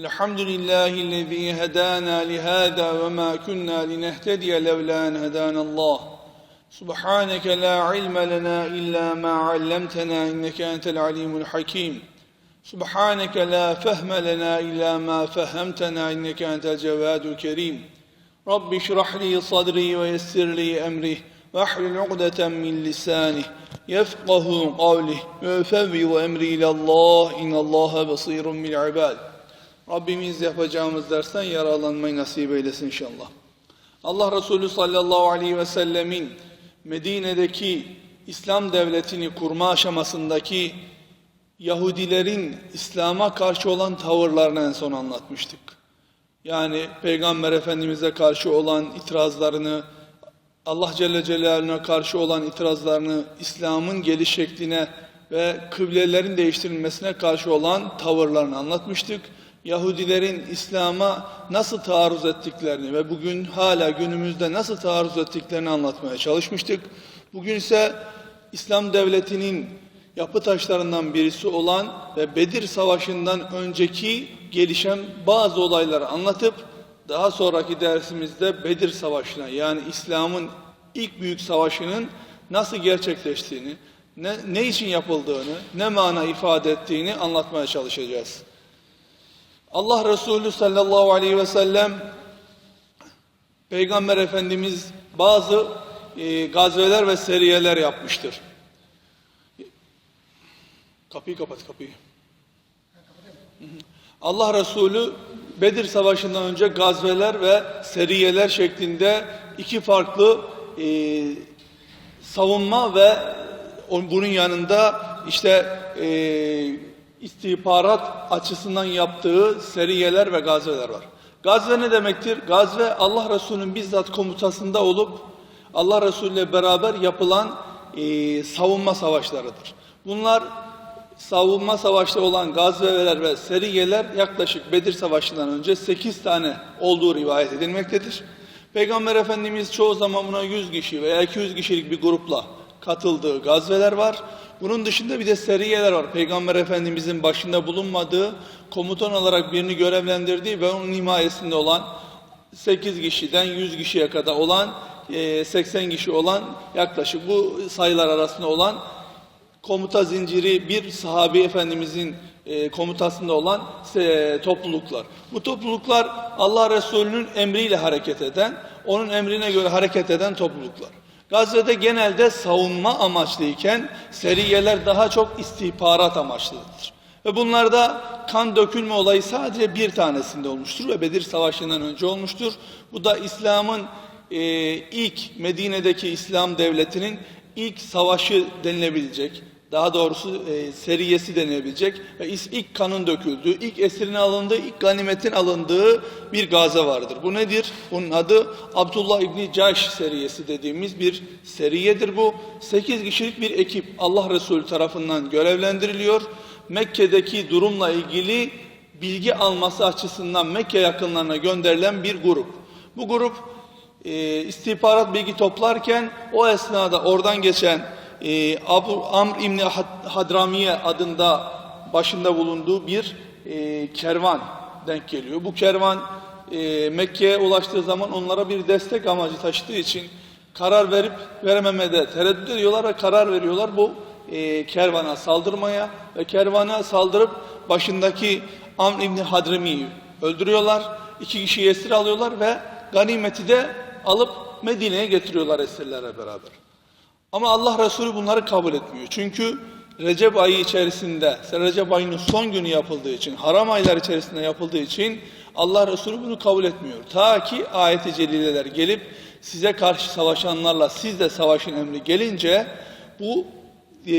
الحمد لله الذي هدانا لهذا وما كنا لنهتدي لولا أن هدانا الله. سبحانك لا علم لنا إلا ما علمتنا إنك أنت العليم الحكيم. سبحانك لا فهم لنا إلا ما فهمتنا إنك أنت الجواد الكريم. رب اشرح لي صدري ويسر لي أمري واحلل عقدة من لساني يفقه قولي وأفوض أمري إلى الله إن الله بصير بالعباد. Rabbimiz yapacağımız dersten yararlanmayı nasip eylesin inşallah. Allah Resulü sallallahu aleyhi ve sellemin Medine'deki İslam devletini kurma aşamasındaki Yahudilerin İslam'a karşı olan tavırlarını en son anlatmıştık. Yani Peygamber Efendimiz'e karşı olan itirazlarını, Allah Celle Celaluhu'na karşı olan itirazlarını, İslam'ın geliş şekline ve kıblelerin değiştirilmesine karşı olan tavırlarını anlatmıştık. Yahudilerin İslam'a nasıl taarruz ettiklerini ve bugün hala günümüzde nasıl taarruz ettiklerini anlatmaya çalışmıştık. Bugün ise İslam devletinin yapı taşlarından birisi olan ve Bedir Savaşı'ndan önceki gelişen bazı olayları anlatıp daha sonraki dersimizde Bedir Savaşı'na yani İslam'ın ilk büyük savaşının nasıl gerçekleştiğini, ne, ne için yapıldığını, ne mana ifade ettiğini anlatmaya çalışacağız. Allah Resulü sallallahu aleyhi ve sellem Peygamber Efendimiz bazı e, gazveler ve seriyeler yapmıştır. Kapıyı kapat kapıyı. Allah Resulü Bedir Savaşı'ndan önce gazveler ve seriyeler şeklinde iki farklı e, savunma ve bunun yanında işte e, istihbarat açısından yaptığı seriyeler ve gazveler var. Gazve ne demektir? Gazve Allah Resulü'nün bizzat komutasında olup Allah Resulü ile beraber yapılan e, savunma savaşlarıdır. Bunlar savunma savaşta olan gazveler ve seriyeler yaklaşık Bedir Savaşı'ndan önce 8 tane olduğu rivayet edilmektedir. Peygamber Efendimiz çoğu zaman buna 100 kişi veya 200 kişilik bir grupla katıldığı gazveler var. Bunun dışında bir de seriyeler var. Peygamber Efendimizin başında bulunmadığı, komutan olarak birini görevlendirdiği ve onun himayesinde olan 8 kişiden 100 kişiye kadar olan, e, 80 kişi olan yaklaşık bu sayılar arasında olan komuta zinciri bir sahabi efendimizin e, komutasında olan e, topluluklar. Bu topluluklar Allah Resulü'nün emriyle hareket eden, onun emrine göre hareket eden topluluklar. Gazze'de genelde savunma amaçlıyken seriyeler daha çok istihbarat amaçlıdır. Ve bunlarda kan dökülme olayı sadece bir tanesinde olmuştur ve Bedir Savaşı'ndan önce olmuştur. Bu da İslam'ın e, ilk Medine'deki İslam devletinin ilk savaşı denilebilecek, daha doğrusu e, seriyesi denilebilecek ve ilk kanın döküldüğü, ilk esirin alındığı, ilk ganimetin alındığı bir gaza vardır. Bu nedir? Bunun adı Abdullah İbni Caş seriyesi dediğimiz bir seriyedir bu. 8 kişilik bir ekip Allah Resulü tarafından görevlendiriliyor. Mekke'deki durumla ilgili bilgi alması açısından Mekke yakınlarına gönderilen bir grup. Bu grup e, istihbarat bilgi toplarken o esnada oradan geçen e, Abu Amr İbni Had- Hadramiye adında başında bulunduğu bir e, kervan denk geliyor. Bu kervan e, Mekke'ye ulaştığı zaman onlara bir destek amacı taşıdığı için karar verip verememede tereddüt ediyorlar ve karar veriyorlar bu e, kervana saldırmaya ve kervana saldırıp başındaki Amr İbni Hadrami'yi öldürüyorlar. İki kişiyi esir alıyorlar ve ganimeti de alıp Medine'ye getiriyorlar esirlerle beraber. Ama Allah Resulü bunları kabul etmiyor. Çünkü Recep ayı içerisinde, Recep ayının son günü yapıldığı için, haram aylar içerisinde yapıldığı için Allah Resulü bunu kabul etmiyor. Ta ki ayet-i celileler gelip size karşı savaşanlarla siz de savaşın emri gelince bu e,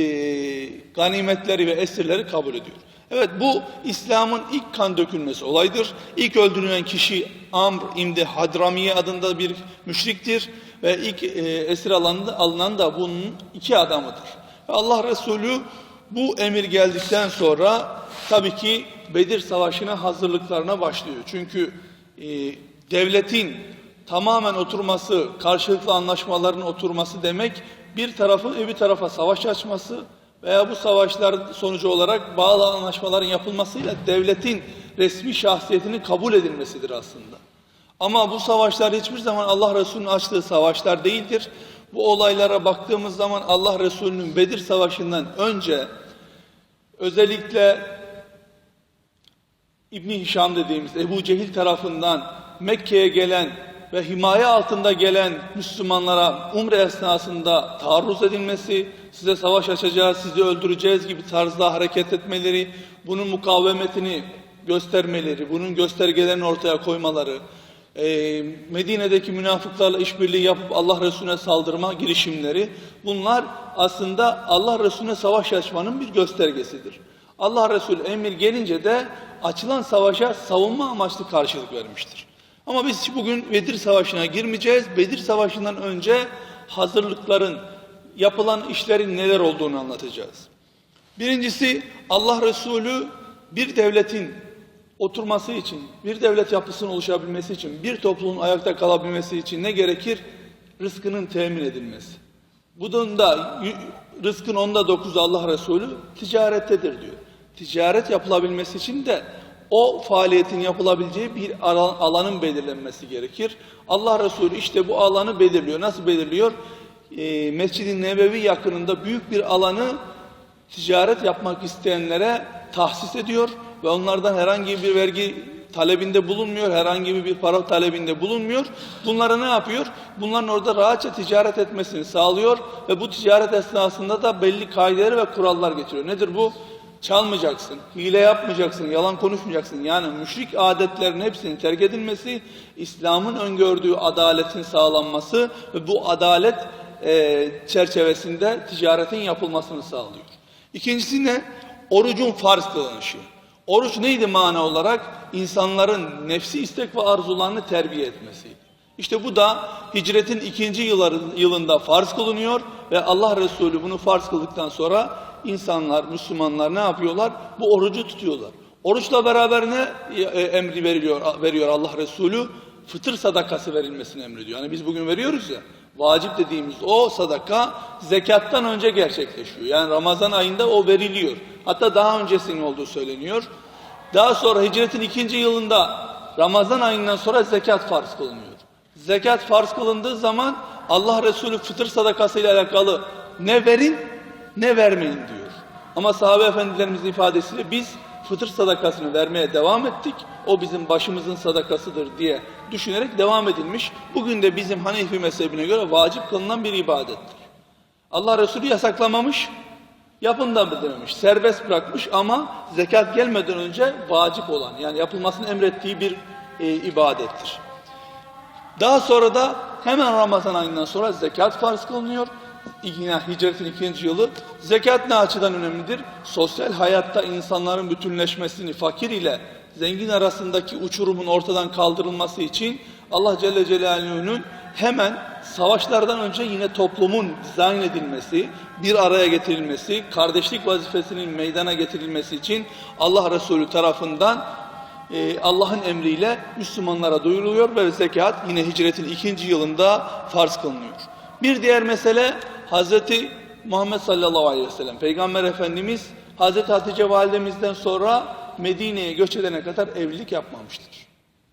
ganimetleri ve esirleri kabul ediyor. Evet bu İslam'ın ilk kan dökülmesi olaydır. İlk öldürülen kişi Amr İmdi Hadramiye adında bir müşriktir ve ilk e, esir alanında, alınan da bunun iki adamıdır. Allah Resulü bu emir geldikten sonra tabii ki Bedir Savaşı'na hazırlıklarına başlıyor. Çünkü e, devletin tamamen oturması, karşılıklı anlaşmaların oturması demek bir tarafın öbür tarafa savaş açması veya bu savaşlar sonucu olarak bağlı anlaşmaların yapılmasıyla devletin resmi şahsiyetinin kabul edilmesidir aslında. Ama bu savaşlar hiçbir zaman Allah Resulü'nün açtığı savaşlar değildir. Bu olaylara baktığımız zaman Allah Resulü'nün Bedir Savaşı'ndan önce özellikle İbni Hişam dediğimiz Ebu Cehil tarafından Mekke'ye gelen ve himaye altında gelen Müslümanlara umre esnasında taarruz edilmesi, size savaş açacağız, sizi öldüreceğiz gibi tarzda hareket etmeleri, bunun mukavemetini göstermeleri, bunun göstergelerini ortaya koymaları, e, Medine'deki münafıklarla işbirliği yapıp Allah Resulüne saldırma girişimleri, bunlar aslında Allah Resulüne savaş açmanın bir göstergesidir. Allah Resulü emir gelince de açılan savaşa savunma amaçlı karşılık vermiştir. Ama biz bugün Bedir Savaşı'na girmeyeceğiz. Bedir Savaşı'ndan önce hazırlıkların, yapılan işlerin neler olduğunu anlatacağız. Birincisi Allah Resulü bir devletin oturması için, bir devlet yapısının oluşabilmesi için, bir toplumun ayakta kalabilmesi için ne gerekir? Rızkının temin edilmesi. Bunun da rızkın onda dokuzu Allah Resulü ticarettedir diyor. Ticaret yapılabilmesi için de o faaliyetin yapılabileceği bir alan- alanın belirlenmesi gerekir. Allah Resulü işte bu alanı belirliyor. Nasıl belirliyor? Ee, Mescid-i Nebevi yakınında büyük bir alanı ticaret yapmak isteyenlere tahsis ediyor ve onlardan herhangi bir vergi talebinde bulunmuyor, herhangi bir para talebinde bulunmuyor. Bunları ne yapıyor? Bunların orada rahatça ticaret etmesini sağlıyor ve bu ticaret esnasında da belli kaideler ve kurallar getiriyor. Nedir bu? Çalmayacaksın, hile yapmayacaksın, yalan konuşmayacaksın. Yani müşrik adetlerin hepsinin terk edilmesi, İslam'ın öngördüğü adaletin sağlanması ve bu adalet e, çerçevesinde ticaretin yapılmasını sağlıyor. İkincisi ne? Orucun farz kılınışı. Oruç neydi mana olarak? İnsanların nefsi istek ve arzularını terbiye etmesiydi. İşte bu da hicretin ikinci yılında farz kılınıyor ve Allah Resulü bunu farz kıldıktan sonra insanlar, Müslümanlar ne yapıyorlar? Bu orucu tutuyorlar. Oruçla beraber ne e, emri veriliyor, veriyor Allah Resulü? Fıtır sadakası verilmesini emrediyor. Yani biz bugün veriyoruz ya, vacip dediğimiz o sadaka zekattan önce gerçekleşiyor. Yani Ramazan ayında o veriliyor. Hatta daha öncesinin olduğu söyleniyor. Daha sonra hicretin ikinci yılında Ramazan ayından sonra zekat farz kılınıyor. Zekat farz kılındığı zaman Allah Resulü fıtır sadakası ile alakalı ne verin ne vermeyin diyor. Ama sahabe efendilerimizin ifadesiyle biz fıtır sadakasını vermeye devam ettik. O bizim başımızın sadakasıdır diye düşünerek devam edilmiş. Bugün de bizim Hanefi mezhebine göre vacip kılınan bir ibadettir. Allah Resulü yasaklamamış, yapın da dememiş, serbest bırakmış ama zekat gelmeden önce vacip olan yani yapılmasını emrettiği bir e, ibadettir. Daha sonra da hemen Ramazan ayından sonra zekat farz kılınıyor. Yine hicretin ikinci yılı. Zekat ne açıdan önemlidir? Sosyal hayatta insanların bütünleşmesini, fakir ile zengin arasındaki uçurumun ortadan kaldırılması için Allah Celle Celaluhu'nun hemen savaşlardan önce yine toplumun dizayn edilmesi, bir araya getirilmesi, kardeşlik vazifesinin meydana getirilmesi için Allah Resulü tarafından e, Allah'ın emriyle Müslümanlara duyuruluyor ve zekat yine hicretin ikinci yılında farz kılınıyor. Bir diğer mesele Hazreti Muhammed sallallahu aleyhi ve sellem Peygamber Efendimiz Hazreti Hatice validemizden sonra Medine'ye göç edene kadar evlilik yapmamıştır.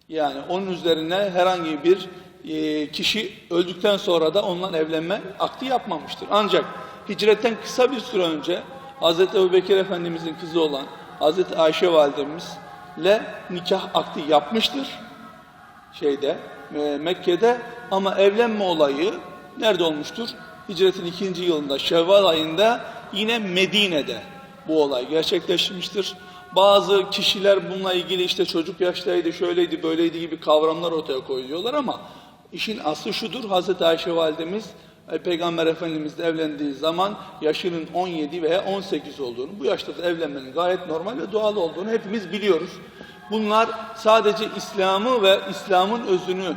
Yani onun üzerine herhangi bir e, kişi öldükten sonra da onunla evlenme akdi yapmamıştır. Ancak hicretten kısa bir süre önce Hazreti Ebubekir Efendimizin kızı olan Hazreti Ayşe validemizle nikah akdi yapmıştır şeyde e, Mekke'de ama evlenme olayı nerede olmuştur? Hicretin ikinci yılında Şevval ayında yine Medine'de bu olay gerçekleşmiştir. Bazı kişiler bununla ilgili işte çocuk yaştaydı, şöyleydi, böyleydi gibi kavramlar ortaya koyuyorlar ama işin aslı şudur. Hazreti Ayşe validemiz E, Peygamber Efendimiz de evlendiği zaman yaşının 17 veya 18 olduğunu, bu yaşta da evlenmenin gayet normal ve doğal olduğunu hepimiz biliyoruz. Bunlar sadece İslam'ı ve İslam'ın özünü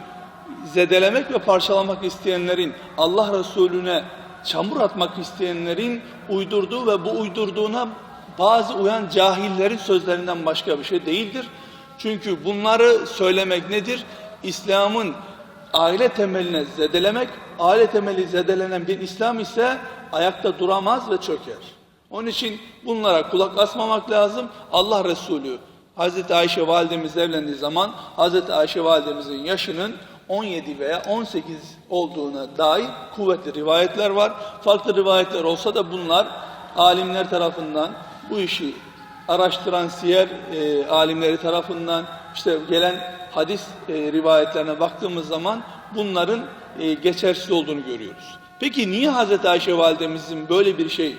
zedelemek ve parçalamak isteyenlerin, Allah Resulüne çamur atmak isteyenlerin uydurduğu ve bu uydurduğuna bazı uyan cahillerin sözlerinden başka bir şey değildir. Çünkü bunları söylemek nedir? İslam'ın aile temeline zedelemek, aile temeli zedelenen bir İslam ise ayakta duramaz ve çöker. Onun için bunlara kulak asmamak lazım. Allah Resulü Hazreti Ayşe validemiz evlendiği zaman Hazreti Ayşe validemizin yaşının 17 veya 18 olduğuna dair kuvvetli rivayetler var. Farklı rivayetler olsa da bunlar alimler tarafından bu işi araştıran siyer e, alimleri tarafından işte gelen hadis e, rivayetlerine baktığımız zaman bunların e, geçersiz olduğunu görüyoruz. Peki niye Hazreti Ayşe validemizin böyle bir şey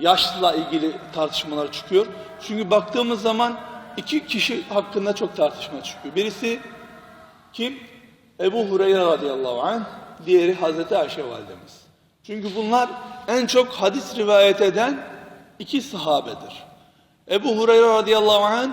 yaşla ilgili tartışmalar çıkıyor? Çünkü baktığımız zaman iki kişi hakkında çok tartışma çıkıyor. Birisi kim? Ebu Hureyre radıyallahu anh, diğeri Hazreti Ayşe validemiz. Çünkü bunlar en çok hadis rivayet eden iki sahabedir. Ebu Hureyre radıyallahu anh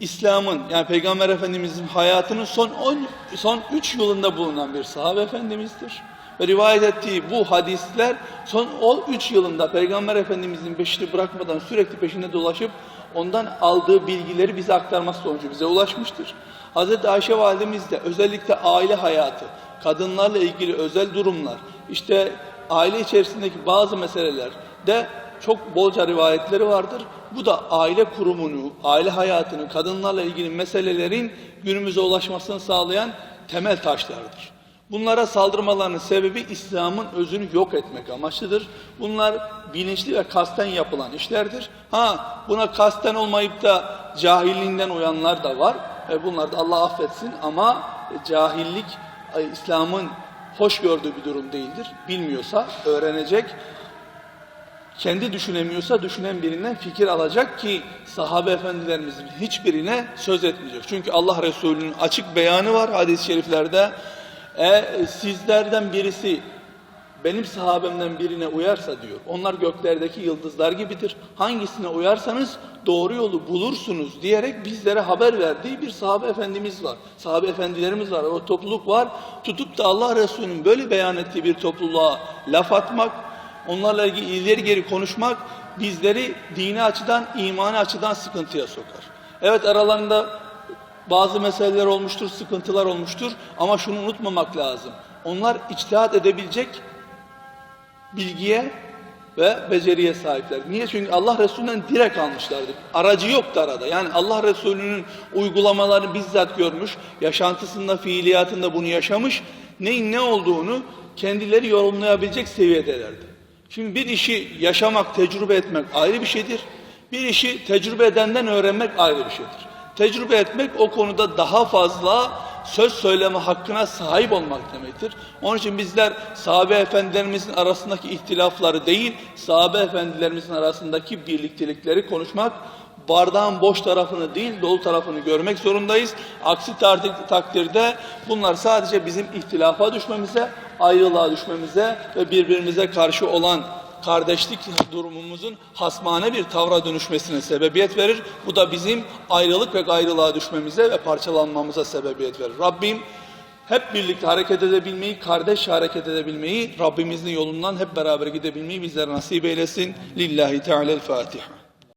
İslam'ın yani Peygamber Efendimizin hayatının son 10 son 3 yılında bulunan bir sahabe efendimizdir. Ve rivayet ettiği bu hadisler son 13 yılında Peygamber Efendimizin peşini bırakmadan sürekli peşinde dolaşıp ondan aldığı bilgileri bize aktarması sonucu bize ulaşmıştır. Hazreti Ayşe validemiz de özellikle aile hayatı, kadınlarla ilgili özel durumlar, işte aile içerisindeki bazı meseleler de çok bolca rivayetleri vardır. Bu da aile kurumunu, aile hayatını, kadınlarla ilgili meselelerin günümüze ulaşmasını sağlayan temel taşlardır. Bunlara saldırmalarının sebebi İslam'ın özünü yok etmek amaçlıdır. Bunlar bilinçli ve kasten yapılan işlerdir. Ha buna kasten olmayıp da cahilliğinden uyanlar da var. E bunlar da Allah affetsin ama cahillik İslam'ın hoş gördüğü bir durum değildir. Bilmiyorsa öğrenecek, kendi düşünemiyorsa düşünen birinden fikir alacak ki sahabe efendilerimizin hiçbirine söz etmeyecek. Çünkü Allah Resulü'nün açık beyanı var hadis-i şeriflerde. E, sizlerden birisi benim sahabemden birine uyarsa diyor. Onlar göklerdeki yıldızlar gibidir. Hangisine uyarsanız doğru yolu bulursunuz diyerek bizlere haber verdiği bir sahabe efendimiz var. Sahabe efendilerimiz var. O topluluk var. Tutup da Allah Resulü'nün böyle beyan ettiği bir topluluğa laf atmak, onlarla ilgili ileri geri konuşmak bizleri dini açıdan, imani açıdan sıkıntıya sokar. Evet aralarında bazı meseleler olmuştur, sıkıntılar olmuştur ama şunu unutmamak lazım. Onlar içtihat edebilecek bilgiye ve beceriye sahipler. Niye? Çünkü Allah Resulü'nden direkt almışlardı. Aracı yoktu arada. Yani Allah Resulü'nün uygulamalarını bizzat görmüş, yaşantısında, fiiliyatında bunu yaşamış, neyin ne olduğunu kendileri yorumlayabilecek seviyedelerdi. Şimdi bir işi yaşamak, tecrübe etmek ayrı bir şeydir. Bir işi tecrübe edenden öğrenmek ayrı bir şeydir. Tecrübe etmek o konuda daha fazla söz söyleme hakkına sahip olmak demektir. Onun için bizler sahabe efendilerimizin arasındaki ihtilafları değil, sahabe efendilerimizin arasındaki birliktelikleri konuşmak, bardağın boş tarafını değil dolu tarafını görmek zorundayız. Aksi takdirde bunlar sadece bizim ihtilafa düşmemize, ayrılığa düşmemize ve birbirimize karşı olan kardeşlik durumumuzun hasmane bir tavra dönüşmesine sebebiyet verir. Bu da bizim ayrılık ve gayrılığa düşmemize ve parçalanmamıza sebebiyet verir. Rabbim hep birlikte hareket edebilmeyi, kardeş hareket edebilmeyi, Rabbimizin yolundan hep beraber gidebilmeyi bizlere nasip eylesin. Lillahi Teala'l-Fatiha.